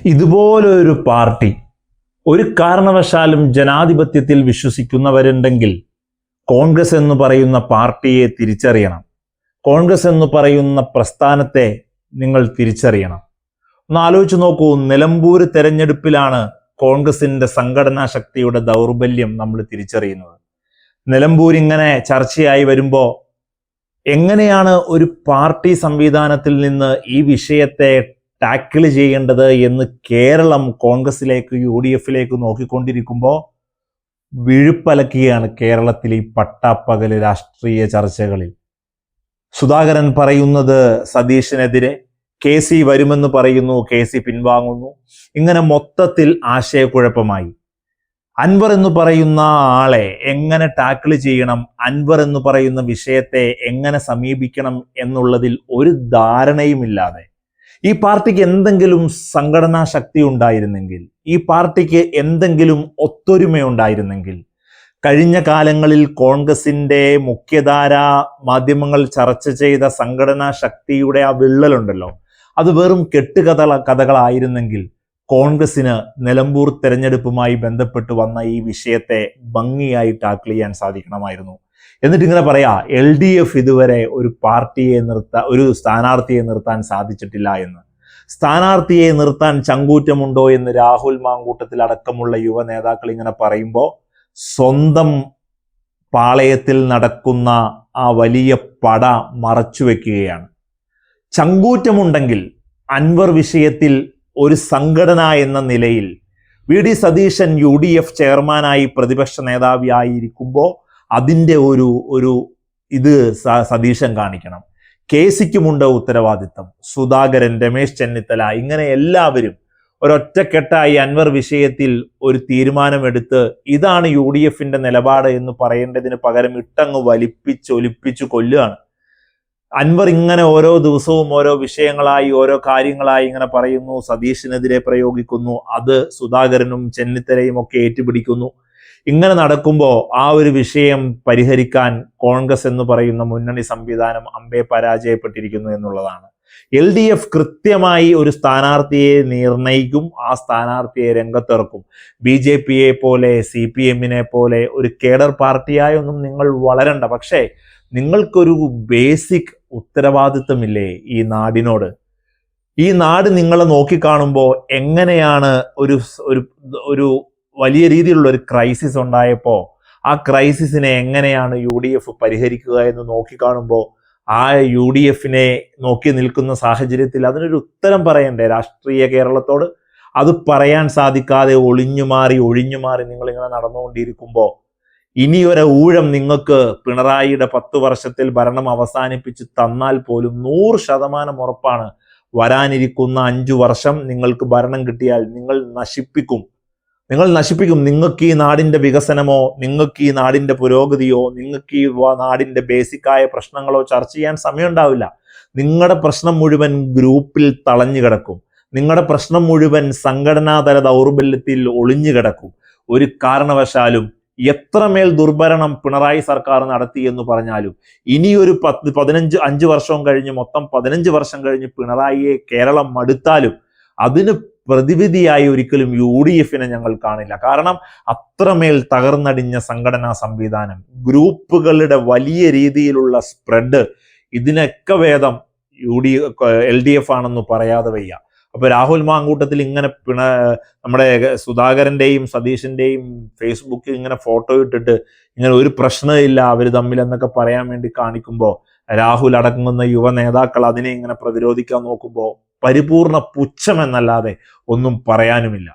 ഇതുപോലൊരു പാർട്ടി ഒരു കാരണവശാലും ജനാധിപത്യത്തിൽ വിശ്വസിക്കുന്നവരുണ്ടെങ്കിൽ കോൺഗ്രസ് എന്ന് പറയുന്ന പാർട്ടിയെ തിരിച്ചറിയണം. കോൺഗ്രസ് എന്ന് പറയുന്ന പ്രസ്ഥാനത്തെ നിങ്ങൾ തിരിച്ചറിയണം. ഒന്ന് ആലോചിച്ച് നോക്കൂ നിലമ്പൂർ തെരഞ്ഞെടുപ്പിലാണ് കോൺഗ്രസിന്റെ സംഘടനാ ശക്തിയുടെ ദൗർബല്യം നമ്മൾ തിരിച്ചറിയുന്നത്. നിലമ്പൂർ ഇങ്ങനെ ചർച്ചയായി വരുമ്പോൾ എങ്ങനെയാണ് ഒരു പാർട്ടി സംവിധാനത്തിൽ നിന്ന് ഈ വിഷയത്തെ ടാക്കിൾ ചെയ്യേണ്ടത് എന്ന് കേരളം കോൺഗ്രസിലേക്ക് യു ഡി എഫിലേക്ക് നോക്കിക്കൊണ്ടിരിക്കുമ്പോൾ വിഴുപ്പലക്കുകയാണ് കേരളത്തിൽ ഈ പട്ടാപ്പകൽ രാഷ്ട്രീയ ചർച്ചകളിൽ. സുധാകരൻ പറയുന്നത് സതീഷിനെതിരെ കെ സി വരുമെന്ന് പറയുന്നു കെ സി പിൻവാങ്ങുന്നു. ഇങ്ങനെ മൊത്തത്തിൽ ആശയക്കുഴപ്പമായി. അൻവർ എന്ന് പറയുന്ന ആളെ എങ്ങനെ ടാക്കിൾ ചെയ്യണം അൻവർ എന്ന് പറയുന്ന വിഷയത്തെ എങ്ങനെ സമീപിക്കണം എന്നുള്ളതിൽ ഒരു ധാരണയുമില്ലാതെ ഈ പാർട്ടിക്ക് എന്തെങ്കിലും സംഘടനാ ശക്തി ഉണ്ടായിരുന്നെങ്കിൽ ഈ പാർട്ടിക്ക് എന്തെങ്കിലും ഒത്തൊരുമയുണ്ടായിരുന്നെങ്കിൽ കഴിഞ്ഞ കാലങ്ങളിൽ കോൺഗ്രസിന്റെ മുഖ്യധാര മാധ്യമങ്ങൾ ചർച്ച ചെയ്ത സംഘടനാ ശക്തിയുടെ ആ വിള്ളലുണ്ടല്ലോ അത് വെറും കെട്ടുകഥ കഥകളായിരുന്നെങ്കിൽ കോൺഗ്രസിന് നിലമ്പൂർ തെരഞ്ഞെടുപ്പുമായി ബന്ധപ്പെട്ട് വന്ന ഈ വിഷയത്തെ ഭംഗിയായി ടാക്കിൾ ചെയ്യാൻ സാധിക്കണമായിരുന്നു. എന്നിട്ട് ഇങ്ങനെ പറയാ എൽ ഡി എഫ് ഇതുവരെ ഒരു പാർട്ടിയെ നിർത്താൻ ഒരു സ്ഥാനാർത്ഥിയെ നിർത്താൻ സാധിച്ചിട്ടില്ല എന്ന്. സ്ഥാനാർത്ഥിയെ നിർത്താൻ ചങ്കൂറ്റമുണ്ടോ എന്ന് രാഹുൽ മാങ്കൂട്ടത്തിൽ അടക്കമുള്ള യുവ നേതാക്കൾ ഇങ്ങനെ പറയുമ്പോൾ സ്വന്തം പാളയത്തിൽ നടക്കുന്ന ആ വലിയ പട മറച്ചു വെക്കുകയാണ്. ചങ്കൂറ്റമുണ്ടെങ്കിൽ അൻവർ വിഷയത്തിൽ ഒരു സംഘടന എന്ന നിലയിൽ V D Satheesan U D F ചെയർമാനായി പ്രതിപക്ഷ നേതാവിയായിരിക്കുമ്പോൾ അതിന്റെ ഒരു ഒരു ഇത് സതീശൻ കാണിക്കണം. കെ സിക്കുമുണ്ട് ഉത്തരവാദിത്തം. സുധാകരൻ രമേശ് ചെന്നിത്തല ഇങ്ങനെ എല്ലാവരും ഒരൊറ്റക്കെട്ടായി അൻവർ വിഷയത്തിൽ ഒരു തീരുമാനമെടുത്ത് ഇതാണ് യു ഡി എഫിന്റെ നിലപാട് എന്ന് പറയേണ്ടതിന് പകരം ഇട്ടങ്ങ് വലിപ്പിച്ച് ഒലിപ്പിച്ച് കൊല്ലുകയാണ്. അൻവർ ഇങ്ങനെ ഓരോ ദിവസവും ഓരോ വിഷയങ്ങളായി ഓരോ കാര്യങ്ങളായി ഇങ്ങനെ പറയുന്നു. സതീഷിനെതിരെ പ്രയോഗിക്കുന്നു. അത് സുധാകരനും ചെന്നിത്തലയും ഒക്കെ ഏറ്റുപിടിക്കുന്നു. ഇങ്ങനെ നടക്കുമ്പോൾ ആ ഒരു വിഷയം പരിഹരിക്കാൻ കോൺഗ്രസ് എന്ന് പറയുന്ന മുന്നണി സംവിധാനം അമ്പേ പരാജയപ്പെട്ടിരിക്കുന്നു എന്നുള്ളതാണ്. എൽ ഡി എഫ് കൃത്യമായി ഒരു സ്ഥാനാർത്ഥിയെ നിർണയിക്കും ആ സ്ഥാനാർത്ഥിയെ രംഗത്തിറക്കും. ബി ജെ പിയെ പോലെ സി പി എമ്മിനെ പോലെ ഒരു കേഡർ പാർട്ടിയായൊന്നും നിങ്ങൾ വളരണ്ട. പക്ഷേ നിങ്ങൾക്കൊരു ബേസിക് ഉത്തരവാദിത്വമില്ലേ ഈ നാടിനോട്? ഈ നാട് നിങ്ങളെ നോക്കിക്കാണുമ്പോൾ എങ്ങനെയാണ് ഒരു ഒരു വലിയ രീതിയിലുള്ള ഒരു ക്രൈസിസ് ഉണ്ടായപ്പോൾ ആ ക്രൈസിസിനെ എങ്ങനെയാണ് യു ഡി എഫ് പരിഹരിക്കുക എന്ന് നോക്കിക്കാണുമ്പോൾ ആ യു ഡി എഫിനെ നോക്കി നിൽക്കുന്ന സാഹചര്യത്തിൽ അതിനൊരു ഉത്തരം പറയണ്ടേ? രാഷ്ട്രീയ കേരളത്തോട് അത് പറയാൻ സാധിക്കാതെ ഒളിഞ്ഞു മാറി ഒഴിഞ്ഞു മാറി നിങ്ങൾ ഇങ്ങനെ നടന്നുകൊണ്ടിരിക്കുമ്പോൾ ഇനി ഒരു ഊഴം നിങ്ങൾക്ക് പിണറായിയുടെ പത്ത് വർഷത്തിൽ ഭരണം അവസാനിപ്പിച്ച് തന്നാൽ പോലും നൂറ് ശതമാനം ഉറപ്പാണ്. വരാനിരിക്കുന്ന അഞ്ചു വർഷം നിങ്ങൾക്ക് ഭരണം കിട്ടിയാൽ നിങ്ങൾ നശിപ്പിക്കും. നിങ്ങൾ നശിപ്പിക്കും. നിങ്ങൾക്ക് ഈ നാടിന്റെ വികസനമോ നിങ്ങൾക്ക് ഈ നാടിന്റെ പുരോഗതിയോ നിങ്ങൾക്ക് ഈ നാടിന്റെ ബേസിക്കായ പ്രശ്നങ്ങളോ ചർച്ച ചെയ്യാൻ സമയമുണ്ടാവില്ല. നിങ്ങളുടെ പ്രശ്നം മുഴുവൻ ഗ്രൂപ്പിൽ തളഞ്ഞു കിടക്കും. നിങ്ങളുടെ പ്രശ്നം മുഴുവൻ സംഘടനാതല ദൗർബല്യത്തിൽ ഒളിഞ്ഞു കിടക്കും. ഒരു കാരണവശാലും എത്രമേൽ ദുർഭരണം പിണറായി സർക്കാർ നടത്തി എന്ന് പറഞ്ഞാലും ഇനിയൊരു പത്ത് പതിനഞ്ച് അഞ്ച് വർഷവും കഴിഞ്ഞ് മൊത്തം പതിനഞ്ച് വർഷം കഴിഞ്ഞ് പിണറായിയെ കേരളം മടുത്താലും അതിന് പ്രതിവിധിയായി ഒരിക്കലും യു ഡി എഫിനെ ഞങ്ങൾ കാണില്ല. കാരണം അത്രമേൽ തകർന്നടിഞ്ഞ സംഘടനാ സംവിധാനം ഗ്രൂപ്പുകളുടെ വലിയ രീതിയിലുള്ള സ്പ്രെഡ് ഇതിനൊക്കെ വേദം U D L D F ആണെന്ന് പറയാതെ വയ്യ. അപ്പൊ രാഹുൽ മാങ്കൂട്ടത്തിൽ ഇങ്ങനെ പിണ നമ്മുടെ സുധാകരന്റെയും സതീഷിന്റെയും ഫേസ്ബുക്കിൽ ഇങ്ങനെ ഫോട്ടോ ഇട്ടിട്ട് ഇങ്ങനെ ഒരു പ്രശ്നമില്ല അവർ തമ്മിൽ എന്നൊക്കെ പറയാൻ വേണ്ടി കാണിക്കുമ്പോൾ രാഹുൽ അടങ്ങുന്ന യുവ നേതാക്കൾ അതിനെ ഇങ്ങനെ പ്രതിരോധിക്കാൻ നോക്കുമ്പോൾ പരിപൂർണ പുച്ഛം എന്നല്ലാതെ ഒന്നും പറയാനുമില്ല.